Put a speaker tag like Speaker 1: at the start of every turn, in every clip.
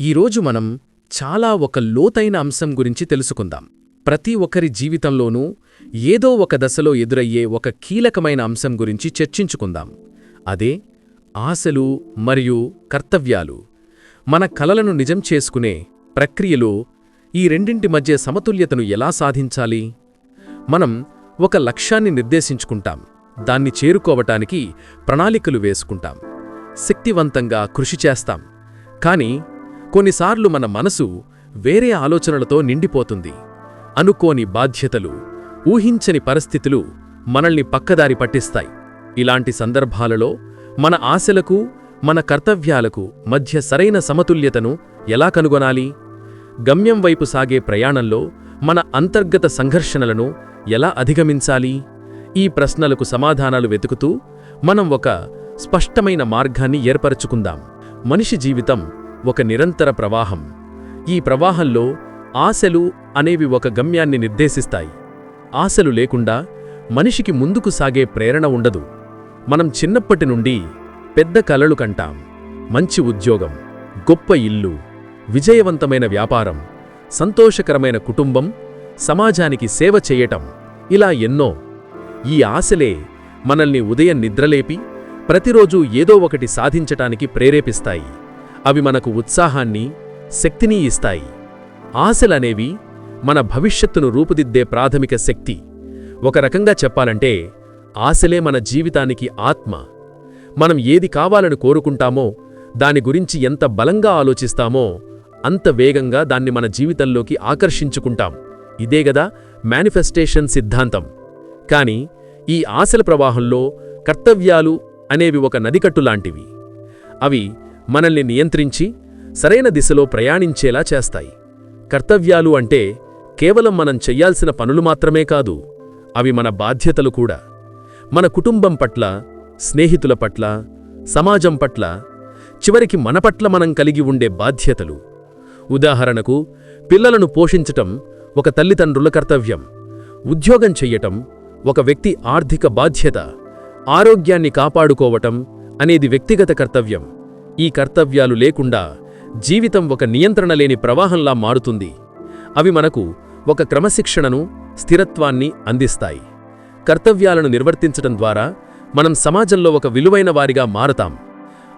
Speaker 1: ఈరోజు మనం చాలా ఒక లోతైన అంశం గురించి తెలుసుకుందాం. ప్రతి ఒక్కరి జీవితంలోనూ ఏదో ఒక దశలో ఎదురయ్యే ఒక కీలకమైన అంశం గురించి చర్చించుకుందాం. అదే ఆశలు మరియు కర్తవ్యాలు. మన కలలను నిజం చేసుకునే ప్రక్రియలో ఈ రెండింటి మధ్య సమతుల్యతను ఎలా సాధించాలి? మనం ఒక లక్ష్యాన్ని నిర్దేశించుకుంటాం. దాన్ని చేరుకోవటానికి ప్రణాళికలు వేసుకుంటాం. శక్తివంతంగా కృషి చేస్తాం. కానీ కొన్నిసార్లు మన మనసు వేరే ఆలోచనలతో నిండిపోతుంది. అనుకోని బాధ్యతలు ఊహించని పరిస్థితులు మనల్ని పక్కదారి పట్టిస్తాయి. ఇలాంటి సందర్భాలలో మన ఆశలకు మన కర్తవ్యాలకు మధ్య సరైన సమతుల్యతను ఎలా కనుగొనాలి? గమ్యం వైపు సాగే ప్రయాణంలో మన అంతర్గత సంఘర్షణలను ఎలా అధిగమించాలి? ఈ ప్రశ్నలకు సమాధానాలు వెతుకుతూ మనం ఒక స్పష్టమైన మార్గాన్ని ఏర్పరచుకుందాం. మనిషి జీవితం ఒక నిరంతర ప్రవాహం. ఈ ప్రవాహంలో ఆశలు అనేవి ఒక గమ్యాన్ని నిర్దేశిస్తాయి. ఆశలు లేకుండా మనిషికి ముందుకు సాగే ప్రేరణ ఉండదు. మనం చిన్నప్పటి నుండి పెద్ద కలలు కంటాం. మంచి ఉద్యోగం గొప్ప ఇల్లు విజయవంతమైన వ్యాపారం సంతోషకరమైన కుటుంబం సమాజానికి సేవ చేయటం ఇలా ఎన్నో. ఈ ఆశలే మనల్ని ఉదయం నిద్రలేపి ప్రతిరోజూ ఏదో ఒకటి సాధించటానికి ప్రేరేపిస్తాయి. అవి మనకు ఉత్సాహాన్ని శక్తిని ఇస్తాయి. ఆశలనేవి మన భవిష్యత్తును రూపుదిద్దే ప్రాథమిక శక్తి. ఒక రకంగా చెప్పాలంటే ఆశలే మన జీవితానికి ఆత్మ. మనం ఏది కావాలని కోరుకుంటామో దాని గురించి ఎంత బలంగా ఆలోచిస్తామో అంత వేగంగా దాన్ని మన జీవితంలోకి ఆకర్షించుకుంటాం. ఇదేగదా మేనిఫెస్టేషన్ సిద్ధాంతం. కాని ఈ ఆశల ప్రవాహంలో కర్తవ్యాలు అనేవి ఒక నదికట్టులాంటివి అవి మనల్ని నియంత్రించి సరైన దిశలో ప్రయాణించేలా చేస్తాయి. కర్తవ్యాలు అంటే కేవలం మనం చెయ్యాల్సిన పనులు మాత్రమే కాదు అవి మన బాధ్యతలు కూడా. మన కుటుంబం పట్ల స్నేహితుల పట్ల సమాజం పట్ల చివరికి మన పట్ల మనం కలిగి ఉండే బాధ్యతలు. ఉదాహరణకు పిల్లలను పోషించటం ఒక తల్లిదండ్రుల కర్తవ్యం. ఉద్యోగం చెయ్యటం ఒక వ్యక్తి ఆర్థిక బాధ్యత. ఆరోగ్యాన్ని కాపాడుకోవటం అనేది వ్యక్తిగత కర్తవ్యం. ఈ కర్తవ్యాలు లేకుండా జీవితం ఒక నియంత్రణ లేని ప్రవాహంలా మారుతుంది. అవి మనకు ఒక క్రమశిక్షణను స్థిరత్వాన్ని అందిస్తాయి. కర్తవ్యాలను నిర్వర్తించటం ద్వారా మనం సమాజంలో ఒక విలువైన వారిగా మారతాం.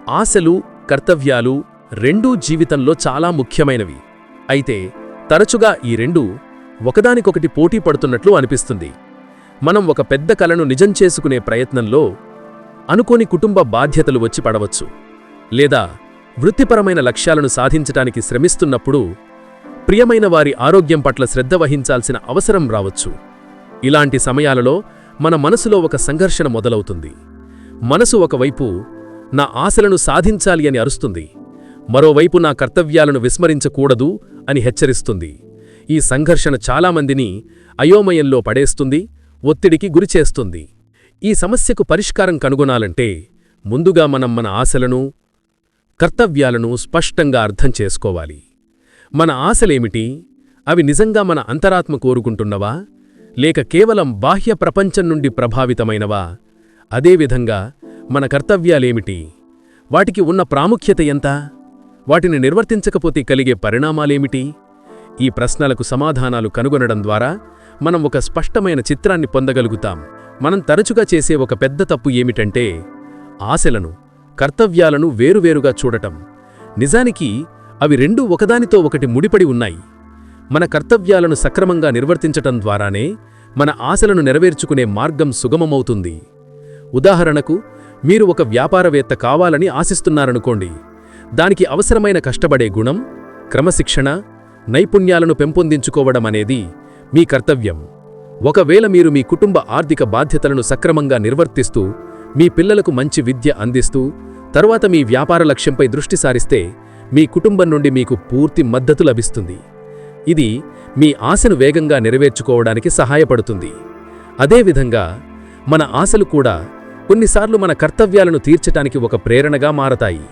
Speaker 1: ఆశలు కర్తవ్యాలు రెండూ జీవితంలో చాలా ముఖ్యమైనవి. అయితే తరచుగా ఈ రెండూ ఒకదానికొకటి పోటీ పడుతున్నట్లు అనిపిస్తుంది. మనం ఒక పెద్ద కలను నిజం చేసుకునే ప్రయత్నంలో అనుకోని కుటుంబ బాధ్యతలు వచ్చి పడవచ్చు. లేదా వృత్తిపరమైన లక్ష్యాలను సాధించటానికి శ్రమిస్తున్నప్పుడు ప్రియమైన వారి ఆరోగ్యం పట్ల శ్రద్ధ వహించాల్సిన అవసరం రావచ్చు. ఇలాంటి సమయాలలో మన మనసులో ఒక సంఘర్షణ మొదలవుతుంది. మనసు ఒకవైపు నా ఆశలను సాధించాలి అని అరుస్తుంది. మరోవైపు నా కర్తవ్యాలను విస్మరించకూడదు అని హెచ్చరిస్తుంది. ఈ సంఘర్షణ చాలామందిని అయోమయంలో పడేస్తుంది ఒత్తిడికి గురిచేస్తుంది ఈ సమస్యకు పరిష్కారం కనుగొనాలంటే ముందుగా మనం మన ఆశలను కర్తవ్యాలను స్పష్టంగా అర్థం చేసుకోవాలి. మన ఆశలేమిటి? అవి నిజంగా మన అంతరాత్మ కోరుకుంటున్నవా? లేక కేవలం బాహ్య ప్రపంచం నుండి ప్రభావితమైనవా? అదేవిధంగా మన కర్తవ్యాలేమిటి? వాటికి ఉన్న ప్రాముఖ్యత ఎంత? వాటిని నిర్వర్తించకపోతే కలిగే పరిణామాలేమిటి? ఈ ప్రశ్నలకు సమాధానాలు కనుగొనడం ద్వారా మనం ఒక స్పష్టమైన చిత్రాన్ని పొందగలుగుతాం. మనం తరచుగా చేసే ఒక పెద్ద తప్పు ఏమిటంటే ఆశలను. కర్తవ్యాలను వేరువేరుగా చూడటం. నిజానికి అవి రెండూ ఒకదానితో ఒకటి ముడిపడి ఉన్నాయి. మన కర్తవ్యాలను సక్రమంగా నిర్వర్తించటం ద్వారానే మన ఆశలను నెరవేర్చుకునే మార్గం సుగమమవుతుంది. ఉదాహరణకు మీరు ఒక వ్యాపారవేత్త కావాలని ఆశిస్తున్నారనుకోండి. దానికి అవసరమైన కష్టపడే గుణం క్రమశిక్షణ నైపుణ్యాలను పెంపొందించుకోవడం అనేది మీ కర్తవ్యం. ఒకవేళ మీరు మీ కుటుంబ ఆర్థిక బాధ్యతలను సక్రమంగా నిర్వర్తిస్తూ మీ పిల్లలకు మంచి విద్య అందిస్తూ తరువాత మీ వ్యాపార లక్ష్యంపై దృష్టి సారిస్తే మీ కుటుంబం నుండి మీకు పూర్తి మద్దతు లభిస్తుంది. ఇది మీ ఆశను వేగంగా నెరవేర్చుకోవడానికి సహాయపడుతుంది. అదేవిధంగా మన ఆశలు కూడా కొన్నిసార్లు మన కర్తవ్యాలను తీర్చటానికి ఒక ప్రేరణగా మారతాయి.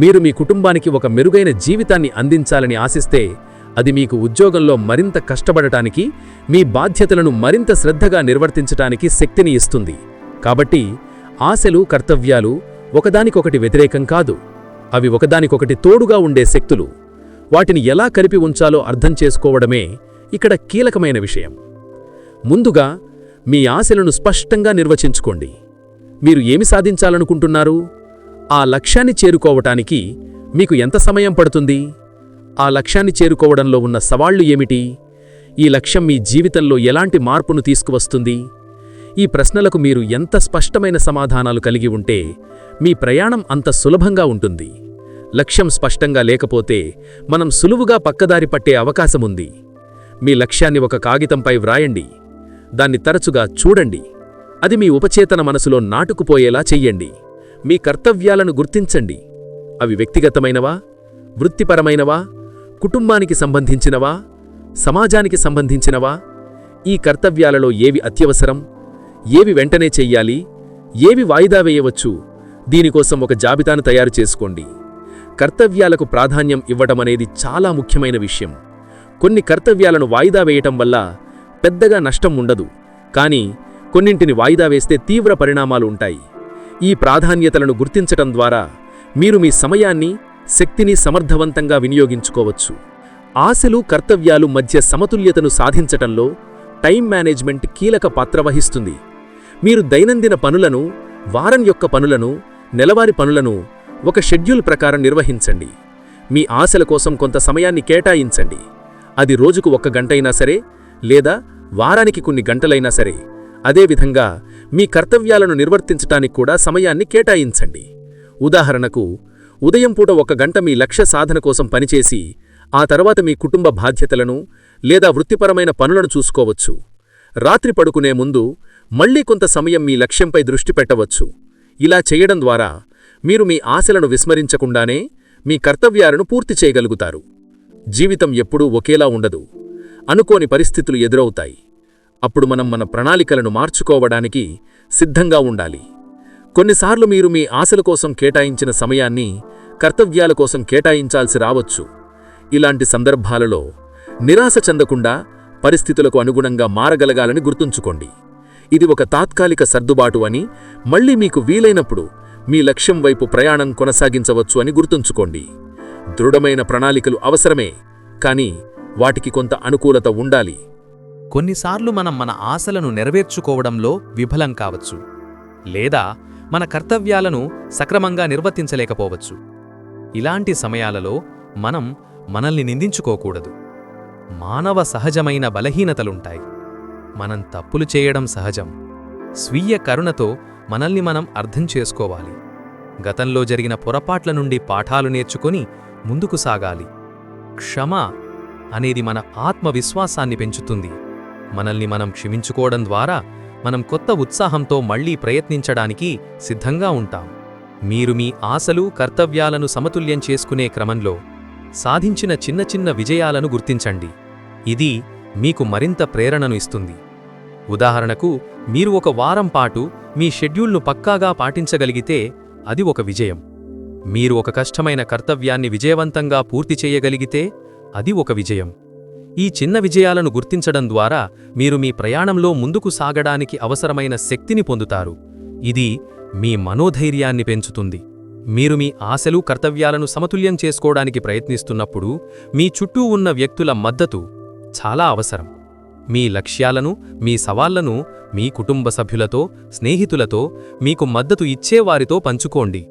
Speaker 1: మీరు మీ కుటుంబానికి ఒక మెరుగైన జీవితాన్ని అందించాలని ఆశిస్తే అది మీకు ఉద్యోగంలో మరింత కష్టపడటానికి మీ బాధ్యతలను మరింత శ్రద్ధగా నిర్వర్తించటానికి శక్తిని ఇస్తుంది. కాబట్టి ఆశలు కర్తవ్యాలు ఒకదానికొకటి వ్యతిరేకం కాదు. అవి ఒకదానికొకటి తోడుగా ఉండే శక్తులు. వాటిని ఎలా కలిపి ఉంచాలో అర్థం చేసుకోవడమే ఇక్కడ కీలకమైన విషయం. ముందుగా మీ ఆశలను స్పష్టంగా నిర్వచించుకోండి. మీరు ఏమి సాధించాలనుకుంటున్నారు? ఆ లక్ష్యాన్ని చేరుకోవటానికి మీకు ఎంత సమయం పడుతుంది? ఆ లక్ష్యాన్ని చేరుకోవడంలో ఉన్న సవాళ్ళు ఏమిటి? ఈ లక్ష్యం మీ జీవితంలో ఎలాంటి మార్పును తీసుకువస్తుంది? ఈ ప్రశ్నలకు మీరు ఎంత స్పష్టమైన సమాధానాలు కలిగి ఉంటే మీ ప్రయాణం అంత సులభంగా ఉంటుంది. లక్ష్యం స్పష్టంగా లేకపోతే మనం సులువుగా పక్కదారి పట్టే అవకాశముంది మీ లక్ష్యాన్ని ఒక కాగితంపై వ్రాయండి. దాన్ని తరచుగా చూడండి. అది మీ ఉపచేతన మనసులో నాటుకుపోయేలా చెయ్యండి. మీ కర్తవ్యాలను గుర్తించండి. అవి వ్యక్తిగతమైనవా? వృత్తిపరమైనవా? కుటుంబానికి సంబంధించినవా? సమాజానికి సంబంధించినవా? ఈ కర్తవ్యాలలో ఏవి అత్యవసరం? ఏవి వెంటనే చెయ్యాలి? ఏవి వాయిదా వేయవచ్చు? దీనికోసం ఒక జాబితాను తయారు చేసుకోండి. కర్తవ్యాలకు ప్రాధాన్యం ఇవ్వటమనేది చాలా ముఖ్యమైన విషయం. కొన్ని కర్తవ్యాలను వాయిదా వేయటం వల్ల పెద్దగా నష్టం ఉండదు. కానీ కొన్నింటిని వాయిదా వేస్తే తీవ్ర పరిణామాలు ఉంటాయి. ఈ ప్రాధాన్యతలను గుర్తించటం ద్వారా మీరు మీ సమయాన్ని శక్తిని సమర్థవంతంగా వినియోగించుకోవచ్చు. ఆశలు కర్తవ్యాలు మధ్య సమతుల్యతను సాధించటంలో టైం మేనేజ్మెంట్ కీలక పాత్ర వహిస్తుంది. మీరు దైనందిన పనులను వారం యొక్క పనులను నెలవారి పనులను ఒక షెడ్యూల్ ప్రకారం నిర్వహించండి. మీ ఆశల కోసం కొంత సమయాన్ని కేటాయించండి. అది రోజుకు ఒక్క గంటైనా సరే లేదా వారానికి కొన్ని గంటలైనా సరే. అదేవిధంగా మీ కర్తవ్యాలను నిర్వర్తించటానికి కూడా సమయాన్ని కేటాయించండి. ఉదాహరణకు ఉదయం పూట ఒక గంట మీ లక్ష్య సాధన కోసం పనిచేసి ఆ తర్వాత మీ కుటుంబ బాధ్యతలను లేదా వృత్తిపరమైన పనులను చూసుకోవచ్చు. రాత్రి పడుకునే ముందు మళ్ళీ కొంత సమయం మీ లక్ష్యంపై దృష్టి పెట్టవచ్చు. ఇలా చేయడం ద్వారా మీరు మీ ఆశలను విస్మరించకుండానే మీ కర్తవ్యాలను పూర్తి చేయగలుగుతారు. జీవితం ఎప్పుడూ ఒకేలా ఉండదు. అనుకోని పరిస్థితులు ఎదురవుతాయి. అప్పుడు మనం మన ప్రణాళికలను మార్చుకోవడానికి సిద్ధంగా ఉండాలి. కొన్నిసార్లు మీరు మీ ఆశల కోసం కేటాయించిన సమయాన్ని కర్తవ్యాల కోసం కేటాయించాల్సి రావచ్చు. ఇలాంటి సందర్భాలలో నిరాశ చెందకుండా పరిస్థితులకు అనుగుణంగా మారగలగాలని గుర్తుంచుకోండి. ఇది ఒక తాత్కాలిక సర్దుబాటు అని మళ్ళీ మీకు వీలైనప్పుడు మీ లక్ష్యం వైపు ప్రయాణం కొనసాగించవచ్చు అని గుర్తుంచుకోండి. దృఢమైన ప్రణాళికలు అవసరమే కానీ వాటికి కొంత అనుకూలత ఉండాలి.
Speaker 2: కొన్నిసార్లు మనం మన ఆశలను నెరవేర్చుకోవడంలో విఫలం కావచ్చు లేదా మన కర్తవ్యాలను సక్రమంగా నిర్వర్తించలేకపోవచ్చు. ఇలాంటి సమయాలలో మనం మనల్ని నిందించుకోకూడదు. మానవ సహజమైన బలహీనతలుంటాయి. మనం తప్పులు చేయడం సహజం. స్వీయ కరుణతో మనల్ని మనం అర్థం చేసుకోవాలి. గతంలో జరిగిన పొరపాట్ల నుండి పాఠాలు నేర్చుకొని ముందుకు సాగాలి. క్షమ అనేది మన ఆత్మవిశ్వాసాన్ని పెంచుతుంది. మనల్ని మనం క్షమించుకోవడం ద్వారా మనం కొత్త ఉత్సాహంతో మళ్ళీ ప్రయత్నించడానికి సిద్ధంగా ఉంటాం. మీరు మీ ఆశలు కర్తవ్యాలను సమతుల్యం చేసుకునే క్రమంలో సాధించిన చిన్న చిన్న విజయాలను గుర్తించండి. ఇది మీకు మరింత ప్రేరణను ఇస్తుంది. ఉదాహరణకు మీరు ఒక వారం పాటు మీ షెడ్యూల్ను పక్కాగా పాటించగలిగితే అది ఒక విజయం. మీరు ఒక కష్టమైన కర్తవ్యాన్ని విజయవంతంగా పూర్తి చేయగలిగితే అది ఒక విజయం. ఈ చిన్న విజయాలను గుర్తించడం ద్వారా మీరు మీ ప్రయాణంలో ముందుకు సాగడానికి అవసరమైన శక్తిని పొందుతారు. ఇది మీ మనోధైర్యాన్ని పెంచుతుంది. మీరు మీ ఆశలు కర్తవ్యాలను సమతుల్యం చేసుకోవడానికి ప్రయత్నిస్తున్నప్పుడు మీ చుట్టూ ఉన్న వ్యక్తుల మద్దతు చాలా అవసరం. మీ లక్ష్యాలను మీ సవాళ్ళను మీ కుటుంబ సభ్యులతో స్నేహితులతో మీకు మద్దతు ఇచ్చేవారితో పంచుకోండి.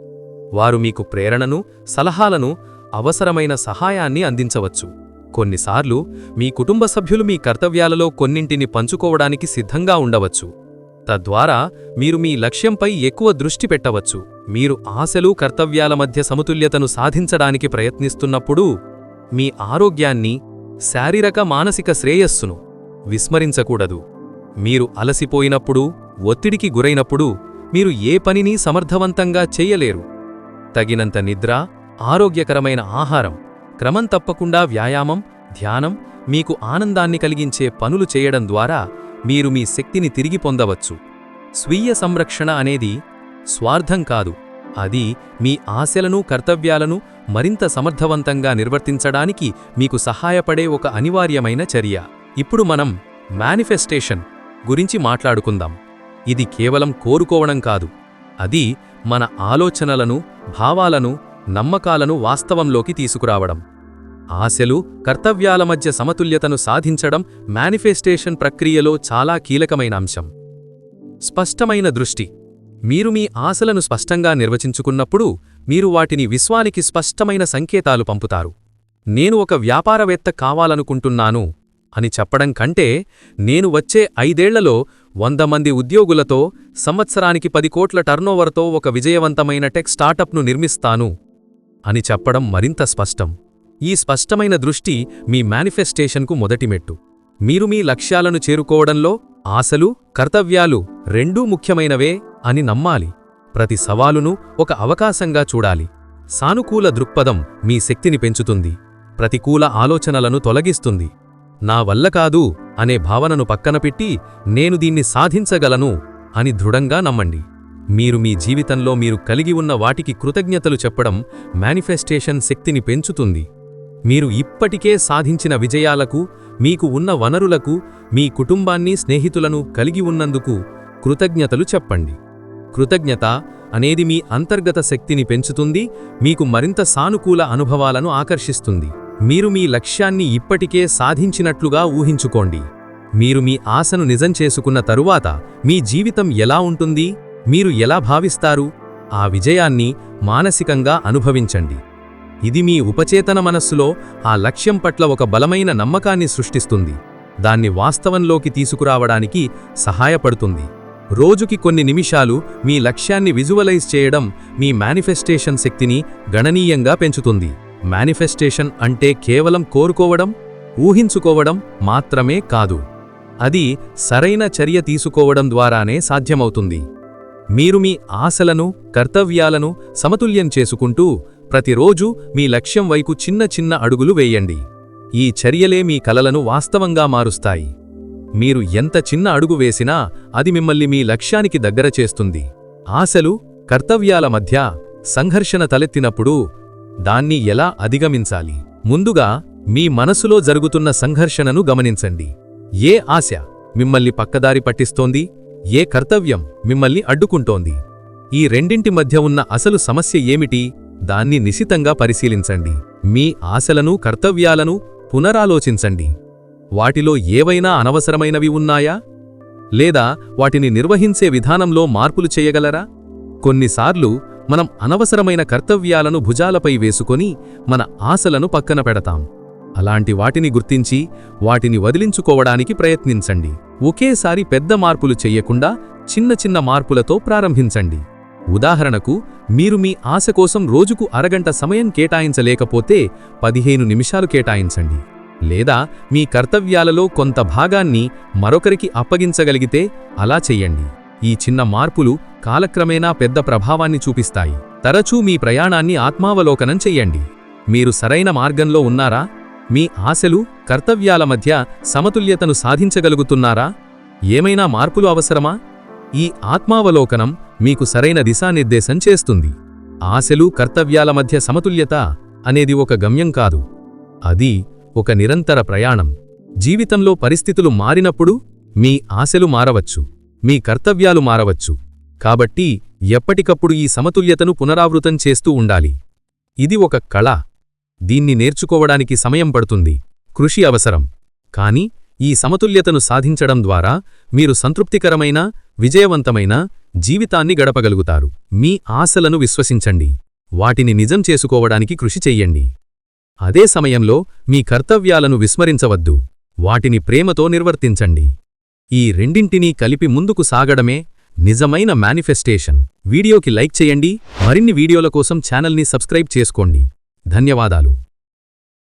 Speaker 2: వారు మీకు ప్రేరణను సలహాలను అవసరమైన సహాయాన్ని అందించవచ్చు. కొన్నిసార్లు మీ కుటుంబ సభ్యులు మీ కర్తవ్యాలలో కొన్నింటిని పంచుకోవడానికి సిద్ధంగా ఉండవచ్చు. తద్వారా మీరు మీ లక్ష్యంపై ఎక్కువ దృష్టి పెట్టవచ్చు. మీరు ఆశలు కర్తవ్యాల మధ్య సమతుల్యతను సాధించడానికి ప్రయత్నిస్తున్నప్పుడు మీ ఆరోగ్యాన్ని శారీరక మానసిక శ్రేయస్సును విస్మరించకూడదు. మీరు అలసిపోయినప్పుడు ఒత్తిడికి గురైనప్పుడు మీరు ఏ పనిని సమర్థవంతంగా చేయలేరు. తగినంత నిద్ర ఆరోగ్యకరమైన ఆహారం క్రమం తప్పకుండా వ్యాయామం ధ్యానం మీకు ఆనందాన్ని కలిగించే పనులు చేయడం ద్వారా మీరు మీ శక్తిని తిరిగి పొందవచ్చు. స్వీయ సంరక్షణ అనేది స్వార్థం కాదు. అది మీ ఆశలను కర్తవ్యాలను మరింత సమర్థవంతంగా నిర్వర్తించడానికి మీకు సహాయపడే ఒక అనివార్యమైన చర్య. ఇప్పుడు మనం మేనిఫెస్టేషన్ గురించి మాట్లాడుకుందాం. ఇది కేవలం కోరుకోవడం కాదు. అది మన ఆలోచనలను భావాలను నమ్మకాలను వాస్తవంలోకి తీసుకురావడం. ఆశలు కర్తవ్యాల మధ్య సమతుల్యతను సాధించడం మేనిఫెస్టేషన్ ప్రక్రియలో చాలా కీలకమైన అంశం. స్పష్టమైన దృష్టి. మీరు మీ ఆశలను స్పష్టంగా నిర్వచించుకున్నప్పుడు మీరు వాటిని విశ్వానికి స్పష్టమైన సంకేతాలు పంపుతారు. నేను ఒక వ్యాపారవేత్త కావాలనుకుంటున్నాను అని చెప్పడం కంటే నేను వచ్చే ఐదేళ్ళలో వంద మంది ఉద్యోగులతో సంవత్సరానికి పది కోట్ల టర్నోవర్తో ఒక విజయవంతమైన టెక్ స్టార్టప్ను నిర్మిస్తాను అని చెప్పడం మరింత స్పష్టం. ఈ స్పష్టమైన దృష్టి మీ మేనిఫెస్టేషన్కు మొదటి మెట్టు మీరు మీ లక్ష్యాలను చేరుకోవడంలో ఆశలు కర్తవ్యాలు రెండూ ముఖ్యమైనవే అని నమ్మాలి. ప్రతి సవాలును ఒక అవకాశంగా చూడాలి. సానుకూల దృక్పథం మీ శక్తిని పెంచుతుంది. ప్రతికూల ఆలోచనలను తొలగిస్తుంది. నా వల్ల కాదు అనే భావనను పక్కన పెట్టి నేను దీన్ని సాధించగలను అని దృఢంగా నమ్మండి. మీరు మీ జీవితంలో మీరు కలిగి ఉన్న వాటికి కృతజ్ఞతలు చెప్పడం మేనిఫెస్టేషన్ శక్తిని పెంచుతుంది. మీరు ఇప్పటికే సాధించిన విజయాలకు మీకు ఉన్న వనరులకు మీ కుటుంబాన్ని స్నేహితులను కలిగి ఉన్నందుకు కృతజ్ఞతలు చెప్పండి. కృతజ్ఞత అనేది మీ అంతర్గత శక్తిని పెంచుతుంది మీకు మరింత సానుకూల అనుభవాలను ఆకర్షిస్తుంది. మీరు మీ లక్ష్యాన్ని ఇప్పటికే సాధించినట్లుగా ఊహించుకోండి. మీరు మీ ఆశను నిజం చేసుకున్న తరువాత మీ జీవితం ఎలా ఉంటుంది మీరు ఎలా భావిస్తారు ఆ విజయాన్ని మానసికంగా అనుభవించండి. ఇది మీ ఉపచేతన మనస్సులో ఆ లక్ష్యం పట్ల ఒక బలమైన నమ్మకాన్ని సృష్టిస్తుంది. దాన్ని వాస్తవంలోకి తీసుకురావడానికి సహాయపడుతుంది. రోజుకి కొన్ని నిమిషాలు మీ లక్ష్యాన్ని విజువలైజ్ చేయడం మీ మేనిఫెస్టేషన్ శక్తిని గణనీయంగా పెంచుతుంది. మేనిఫెస్టేషన్ అంటే కేవలం కోరుకోవడం ఊహించుకోవడం మాత్రమే కాదు. అది సరైన చర్య తీసుకోవడం ద్వారానే సాధ్యమవుతుంది. మీరు మీ ఆశలను కర్తవ్యాలను సమతుల్యం చేసుకుంటూ ప్రతిరోజూ మీ లక్ష్యం వైపు చిన్న చిన్న అడుగులు వేయండి. ఈ చర్యలే మీ కలలను వాస్తవంగా మారుస్తాయి. మీరు ఎంత చిన్న అడుగు వేసినా అది మిమ్మల్ని మీ లక్ష్యానికి దగ్గర చేస్తుంది. ఆశలు కర్తవ్యాల మధ్య సంఘర్షణ తలెత్తినప్పుడు దాన్ని ఎలా అధిగమించాలి? ముందుగా మీ మనసులో జరుగుతున్న సంఘర్షణను గమనించండి. ఏ ఆశ మిమ్మల్ని పక్కదారి పట్టిస్తోంది? ఏ కర్తవ్యం మిమ్మల్ని అడ్డుకుంటోంది? ఈ రెండింటి మధ్య ఉన్న అసలు సమస్య ఏమిటి? దాన్ని నిశితంగా పరిశీలించండి. మీ ఆశలను కర్తవ్యాలను పునరాలోచించండి. వాటిలో ఏవైనా అనవసరమైనవి ఉన్నాయా? లేదా వాటిని నిర్వహించే విధానంలో మార్పులు చేయగలరా? కొన్నిసార్లు మనం అనవసరమైన కర్తవ్యాలను భుజాలపై వేసుకొని మన ఆశలను పక్కన పెడతాం. అలాంటి వాటిని గుర్తించి వాటిని వదిలించుకోవడానికి ప్రయత్నించండి. ఒకేసారి పెద్ద మార్పులు చెయ్యకుండా చిన్న చిన్న మార్పులతో ప్రారంభించండి. ఉదాహరణకు మీరు మీ ఆశ కోసం రోజుకు అరగంట సమయం కేటాయించలేకపోతే పదిహేను నిమిషాలు కేటాయించండి. లేదా మీ కర్తవ్యాలలో కొంత భాగాన్ని మరొకరికి అప్పగించగలిగితే అలా చెయ్యండి ఈ చిన్న మార్పులు కాలక్రమేణా పెద్ద ప్రభావాన్ని చూపిస్తాయి. తరచూ మీ ప్రయాణాన్ని ఆత్మావలోకనం చెయ్యండి మీరు సరైన మార్గంలో ఉన్నారా? మీ ఆశలు కర్తవ్యాల మధ్య సమతుల్యతను సాధించగలుగుతున్నారా? ఏమైనా మార్పులు అవసరమా? ఈ ఆత్మావలోకనం మీకు సరైన దిశానిర్దేశం చేస్తుంది. ఆశలు కర్తవ్యాల మధ్య సమతుల్యత అనేది ఒక గమ్యం కాదు. అది ఒక నిరంతర ప్రయాణం. జీవితంలో పరిస్థితులు మారినప్పుడు మీ ఆశలు మారవచ్చు. మీ కర్తవ్యాలు మారవచ్చు. కాబట్టి ఎప్పటికప్పుడు ఈ సమతుల్యతను పునరావృతం చేస్తూ ఉండాలి. ఇది ఒక కళ. దీన్ని నేర్చుకోవడానికి సమయం పడుతుంది. కృషి అవసరం. కాని ఈ సమతుల్యతను సాధించడం ద్వారా మీరు సంతృప్తికరమైన విజయవంతమైన జీవితాన్ని గడపగలుగుతారు. మీ ఆశలను విశ్వసించండి. వాటిని నిజం చేసుకోవడానికి కృషి చెయ్యండి. అదే సమయంలో మీ కర్తవ్యాలను విస్మరించవద్దు. వాటిని ప్రేమతో నిర్వర్తించండి. ఈ రెండింటినీ కలిపి ముందుకు సాగడమే నిజమైన మేనిఫెస్టేషన్. వీడియోకి లైక్ చేయండి. మరిన్ని వీడియోల కోసం ఛానల్ని సబ్స్క్రైబ్ చేసుకోండి. ధన్యవాదాలు.